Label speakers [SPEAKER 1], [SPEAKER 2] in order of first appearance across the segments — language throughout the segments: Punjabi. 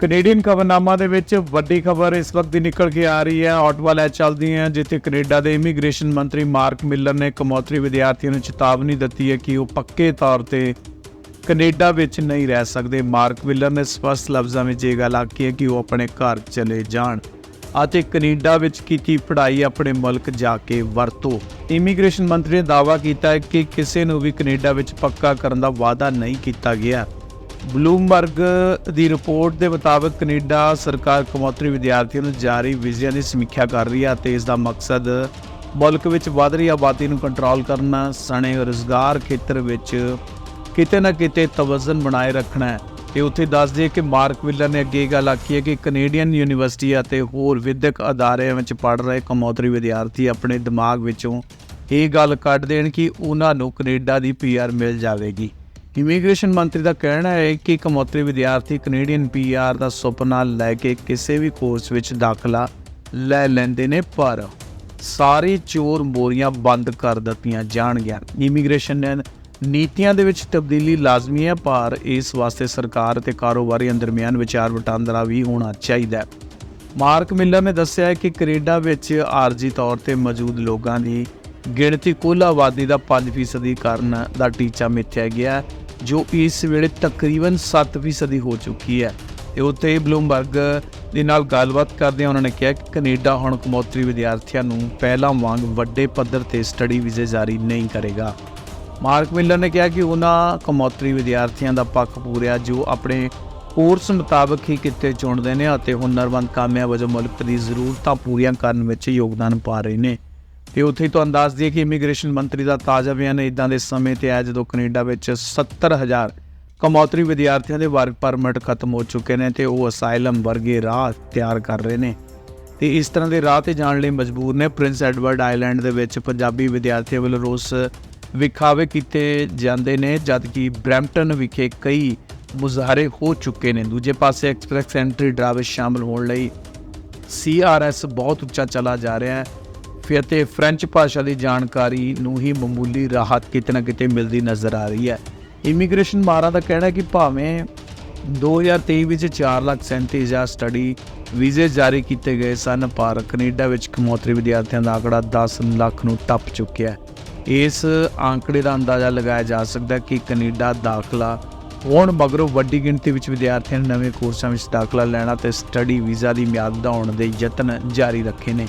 [SPEAKER 1] ਕੈਨੇਡੀਅਨ ਖਬਰਨਾਮਾ ਦੇ ਵਿੱਚ ਵੱਡੀ ਖਬਰ ਇਸ ਵਕਤ ਦੀ ਨਿਕਲ ਕੇ ਆ ਰਹੀ ਹੈ। ਆਟਵਾ ਲੈ ਚੱਲਦੀ ਹੈ ਜਿੱਥੇ ਕੈਨੇਡਾ ਦੇ ਇਮੀਗ੍ਰੇਸ਼ਨ ਮੰਤਰੀ ਮਾਰਕ ਮਿਲਰ ਨੇ ਕਮੌਤਰੀ ਵਿਦਿਆਰਥੀਆਂ ਨੂੰ ਚੇਤਾਵਨੀ ਦਿੱਤੀ ਹੈ ਕਿ ਉਹ ਪੱਕੇ ਤੌਰ ਤੇ ਕੈਨੇਡਾ ਵਿੱਚ ਨਹੀਂ ਰਹਿ ਸਕਦੇ। ਮਾਰਕ ਮਿਲਰ ਨੇ ਸਪਸ਼ਟ ਲਫ਼ਜ਼ਾਂ ਵਿੱਚ ਇਹ ਗੱਲ ਆਖੀ ਹੈ ਕਿ ਉਹ ਆਪਣੇ ਘਰ ਚਲੇ ਜਾਣ ਅਤੇ ਕੈਨੇਡਾ ਵਿੱਚ ਕੀਤੀ ਪੜ੍ਹਾਈ ਆਪਣੇ ਮੁਲਕ ਜਾ ਕੇ ਵਰਤੋ। ਇਮੀਗ੍ਰੇਸ਼ਨ ਮੰਤਰੀ ਨੇ ਦਾਅਵਾ ਕੀਤਾ ਹੈ ਕਿ ਕਿਸੇ ਨੂੰ ਵੀ ਕੈਨੇਡਾ ਵਿੱਚ ਪੱਕਾ ਕਰਨ ਦਾ ਵਾਅਦਾ ਨਹੀਂ ਕੀਤਾ ਗਿਆ। ਬਲੂਮਬਰਗ ਦੀ ਰਿਪੋਰਟ ਦੇ ਮੁਤਾਬਕ ਕੈਨੇਡਾ ਸਰਕਾਰ ਕਮੌਤਰੀ ਵਿਦਿਆਰਥੀਆਂ ਨੂੰ ਜਾਰੀ ਵੀਜ਼ਿਆਂ ਦੀ ਸਮੀਖਿਆ ਕਰ ਰਹੀ ਹੈ ਅਤੇ ਇਸ ਦਾ ਮਕਸਦ ਮੁਲਕ ਵਿੱਚ ਵਧ ਰਹੀ ਆਬਾਦੀ ਨੂੰ ਕੰਟਰੋਲ ਕਰਨਾ, ਸਣੇ ਰੁਜ਼ਗਾਰ ਖੇਤਰ ਵਿੱਚ ਕਿਤੇ ਨਾ ਕਿਤੇ ਤਵਜ਼ਨ ਬਣਾਏ ਰੱਖਣਾ ਹੈ। ਤੇ ਉੱਥੇ ਦੱਸ ਦਈਏ ਕਿ ਮਾਰਕ ਵਿਲਰ ਨੇ ਅੱਗੇ ਇਹ ਗੱਲ ਆਖੀ ਹੈ ਕਿ ਕੈਨੇਡੀਅਨ ਯੂਨੀਵਰਸਿਟੀ ਅਤੇ ਹੋਰ ਵਿਦਿਅਕ ਅਦਾਰਿਆਂ ਵਿੱਚ ਪੜ੍ਹ ਰਹੇ ਕਮੌਤਰੀ ਵਿਦਿਆਰਥੀ ਆਪਣੇ ਦਿਮਾਗ ਵਿੱਚੋਂ ਇਹ ਗੱਲ ਕੱਢ ਦੇਣ ਕਿ ਉਹਨਾਂ ਨੂੰ ਕੈਨੇਡਾ ਦੀ ਪੀਆਰ ਮਿਲ ਜਾਵੇਗੀ। ਇਮੀਗ੍ਰੇਸ਼ਨ ਮੰਤਰੀ ਦਾ ਕਹਿਣਾ ਹੈ ਕਿ ਕਮੌਤਰੀ ਵਿਦਿਆਰਥੀ ਕੈਨੇਡੀਅਨ ਪੀਆਰ ਦਾ ਸੁਪਨਾ ਲੈ ਕੇ ਕਿਸੇ ਵੀ ਕੋਰਸ ਵਿੱਚ ਦਾਖਲਾ ਲੈ ਲੈਂਦੇ ਨੇ, ਪਰ ਸਾਰੇ ਚੋਰ ਮੋਰੀਆਂ ਬੰਦ ਕਰ ਦਿੱਤੀਆਂ ਜਾਣਗੀਆਂ। ਇਮੀਗ੍ਰੇਸ਼ਨ ਨੀਤੀਆਂ ਦੇ ਵਿੱਚ ਤਬਦੀਲੀ ਲਾਜ਼ਮੀ ਹੈ, ਪਰ ਇਸ ਵਾਸਤੇ ਸਰਕਾਰ ਅਤੇ ਕਾਰੋਬਾਰੀਆਂ ਦਰਮਿਆਨ ਵਿਚਾਰ ਵਟਾਂਦਰਾ ਵੀ ਹੋਣਾ ਚਾਹੀਦਾ ਹੈ। ਮਾਰਕ ਮਿਲਰ ਨੇ ਦੱਸਿਆ ਹੈ ਕਿ ਕੈਨੇਡਾ ਵਿੱਚ ਆਰਜੀ ਤੌਰ ਤੇ ਮੌਜੂਦ ਲੋਕਾਂ ਦੀ ਗਿਣਤੀ ਕੁੱਲ ਆਬਾਦੀ ਦਾ 5% ਕਰਨ ਦਾ ਟੀਚਾ ਮਿੱਥਿਆ ਗਿਆ ਜੋ ਇਸ ਵੇਲੇ ਤਕਰੀਬਨ 7% ਹੋ ਚੁੱਕੀ ਹੈ। ਤੇ ਉੱਥੇ ਬਲੂਮਬਰਗ ਦੇ ਨਾਲ ਗੱਲਬਾਤ ਕਰਦਿਆਂ ਉਹਨਾਂ ਨੇ ਕਿਹਾ ਕਿ ਕੈਨੇਡਾ ਹੁਣ ਕਮੌਤਰੀ ਵਿਦਿਆਰਥੀਆਂ ਨੂੰ ਪਹਿਲਾਂ ਵਾਂਗ ਵੱਡੇ ਪੱਧਰ ਤੇ ਸਟੱਡੀ ਵੀਜ਼ੇ ਜਾਰੀ ਨਹੀਂ ਕਰੇਗਾ। ਮਾਰਕ ਮਿਲਰ ਨੇ ਕਿਹਾ ਕਿ ਉਹਨਾਂ ਕਮੌਤਰੀ ਵਿਦਿਆਰਥੀਆਂ ਦਾ ਪੱਖ ਪੂਰਿਆ ਜੋ ਆਪਣੇ ਕੋਰਸ ਮੁਤਾਬਕ ਹੀ ਕਿੱਤੇ ਚੁਣਦੇ ਨੇ ਅਤੇ ਹੁਨਰਮੰਦ ਕਾਮਿਆਂ ਵਜੋਂ ਮੁਲਕ ਦੀ ਜ਼ਰੂਰਤਾਂ ਪੂਰੀਆਂ ਕਰਨ ਵਿੱਚ ਯੋਗਦਾਨ ਪਾ ਰਹੇ ਨੇ। ਤੇ ਉੱਥੇ ਹੀ ਤੁਹਾਨੂੰ ਦੱਸ ਦਈਏ ਕਿ ਇਮੀਗ੍ਰੇਸ਼ਨ ਮੰਤਰੀ ਦਾ ਤਾਜ਼ਾ ਬਿਆਨ ਇਦਾਂ ਦੇ ਸਮੇਂ ਤੇ ਆਇਆ ਜਦੋਂ ਕੈਨੇਡਾ ਵਿੱਚ 70000 ਕਮੌਤਰੀ ਵਿਦਿਆਰਥੀਆਂ ਦੇ ਵਰਕ ਪਰਮਿਟ ਖਤਮ ਹੋ ਚੁੱਕੇ ਨੇ ਤੇ ਉਹ ਅਸਾਈਲਮ ਵਰਗੇ ਰਾਹ ਤਿਆਰ ਕਰ ਰਹੇ ਨੇ। ਤੇ ਇਸ ਤਰ੍ਹਾਂ ਦੇ ਰਾਹ ਤੇ ਜਾਣ ਲਈ ਮਜਬੂਰ ਨੇ ਪ੍ਰਿੰਸ ਐਡਵਰਡ ਆਈਲੈਂਡ ਦੇ ਵਿੱਚ ਪੰਜਾਬੀ ਵਿਦਿਆਰਥੀਆਂ ਵੱਲੋਂ ਰੋਸ ਵਿਖਾਵੇ ਕੀਤੇ ਜਾਂਦੇ ਨੇ, ਜਦਕਿ ਬ੍ਰੈਂਪਟਨ ਵਿਖੇ ਕਈ ਮੁਜ਼ਾਹਰੇ ਹੋ ਚੁੱਕੇ ਨੇ। ਦੂਜੇ ਪਾਸੇ ਐਕਸਪ੍ਰੈਸ ਐਂਟਰੀ ਡਰਾਈਵਰ ਸ਼ਾਮਲ ਹੋਣ ਲਈ ਸੀਆਰਐਸ ਬਹੁਤ ਉੱਚਾ ਚਲਾ ਜਾ ਰਿਹਾ ਹੈ। ਫਿਰ ਅਤੇ ਫ੍ਰੈਂਚ ਭਾਸ਼ਾ ਦੀ ਜਾਣਕਾਰੀ ਨੂੰ ਹੀ ਮਾਮੂਲੀ ਰਾਹਤ ਕਿਤੇ ਨਾ ਕਿਤੇ ਮਿਲਦੀ ਨਜ਼ਰ ਆ ਰਹੀ ਹੈ। ਇਮੀਗ੍ਰੇਸ਼ਨ ਮਾਰਾ ਦਾ ਕਹਿਣਾ ਹੈ ਕਿ ਭਾਵੇਂ 2023 ਵਿੱਚ 4,37,000 ਸਟੱਡੀ ਵੀਜ਼ੇ ਜਾਰੀ ਕੀਤੇ ਗਏ ਸਨ ਪਰ ਕੈਨੇਡਾ ਵਿੱਚ ਕਮੌਤਰੀ ਵਿਦਿਆਰਥੀਆਂ ਦਾ ਆંકੜਾ 10 ਲੱਖ ਨੂੰ ਟੱਪ ਚੁੱਕਿਆ ਹੈ। ਇਸ ਆંકੜੇ ਦਾ ਅੰਦਾਜ਼ਾ ਲਗਾਇਆ ਜਾ ਸਕਦਾ ਹੈ ਕਿ ਕੈਨੇਡਾ ਦਾਖਲਾ ਹੋਣ ਮਗਰੋਂ ਵੱਡੀ ਗਿਣਤੀ ਵਿੱਚ ਵਿਦਿਆਰਥੀਆਂ ਨੇ ਨਵੇਂ ਕੋਰਸਾਂ ਵਿੱਚ ਦਾਖਲਾ ਲੈਣਾ ਤੇ ਸਟੱਡੀ ਵੀਜ਼ਾ ਦੀ ਮਿਆਦ ਵਧਾਉਣ ਦੇ ਯਤਨ ਜਾਰੀ ਰੱਖੇ ਨੇ।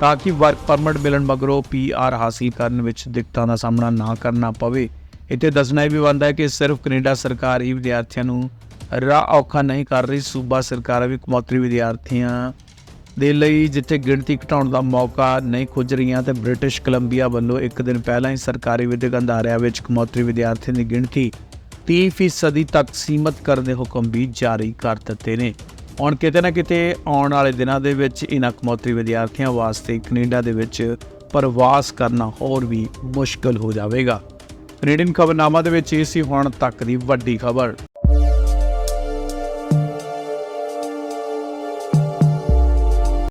[SPEAKER 1] ਤਾਂ ਕਿ ਵਰਕ ਪਰਮਿਟ ਮਿਲਣ ਮਗਰੋਂ ਪੀਆਰ ਹਾਸਲ ਕਰਨ ਵਿੱਚ ਦਿੱਕਤਾਂ ਦਾ ਸਾਹਮਣਾ ਨਾ ਕਰਨਾ ਪਵੇ। ਇੱਥੇ ਦੱਸਣਾ ਇਹ ਵੀ ਬਣਦਾ ਹੈ ਕਿ ਸਿਰਫ ਕੈਨੇਡਾ ਸਰਕਾਰ ਹੀ ਵਿਦਿਆਰਥੀਆਂ ਨੂੰ ਰਾਹ ਔਖਾ ਨਹੀਂ ਕਰ ਰਹੀ। ਸੂਬਾ ਸਰਕਾਰਾਂ ਵੀ ਕਮੌਤਰੀ ਵਿਦਿਆਰਥੀਆਂ ਦੇ ਲਈ ਜਿੱਥੇ ਗਿਣਤੀ ਘਟਾਉਣ ਦਾ ਮੌਕਾ ਨਹੀਂ ਖੁੱਜ ਰਹੀਆਂ ਤੇ ਬ੍ਰਿਟਿਸ਼ ਕੋਲੰਬੀਆ ਵੱਲੋਂ ਇੱਕ ਦਿਨ ਪਹਿਲਾਂ ਹੀ ਸਰਕਾਰੀ ਵਿਦਿਅਕ ਅਦਾਰਿਆਂ ਵਿੱਚ ਕਮੌਤਰੀ ਵਿਦਿਆਰਥੀਆਂ ਦੀ ਗਿਣਤੀ 30% ਤੱਕ ਸੀਮਤ ਕਰਨ ਦੇ ਹੁਕਮ ਵੀ ਜਾਰੀ ਕਰ ਦਿੱਤੇ ਨੇ। ਹੁਣ ਕਿਤੇ ਨਾ ਕਿਤੇ ਆਉਣ ਵਾਲੇ ਦਿਨਾਂ ਦੇ ਵਿੱਚ ਇਹਨਾਂ ਕਮੌਤਰੀ ਵਿਦਿਆਰਥੀਆਂ ਵਾਸਤੇ ਕੈਨੇਡਾ ਦੇ ਵਿੱਚ ਪ੍ਰਵਾਸ ਕਰਨਾ ਹੋਰ ਵੀ ਮੁਸ਼ਕਲ ਹੋ ਜਾਵੇਗਾ। ਕੈਨੇਡੀਅਨ ਖਬਰਨਾਮਾ ਦੇ ਵਿੱਚ ਇਹ ਸੀ ਹੁਣ ਤੱਕ ਦੀ ਵੱਡੀ ਖਬਰ।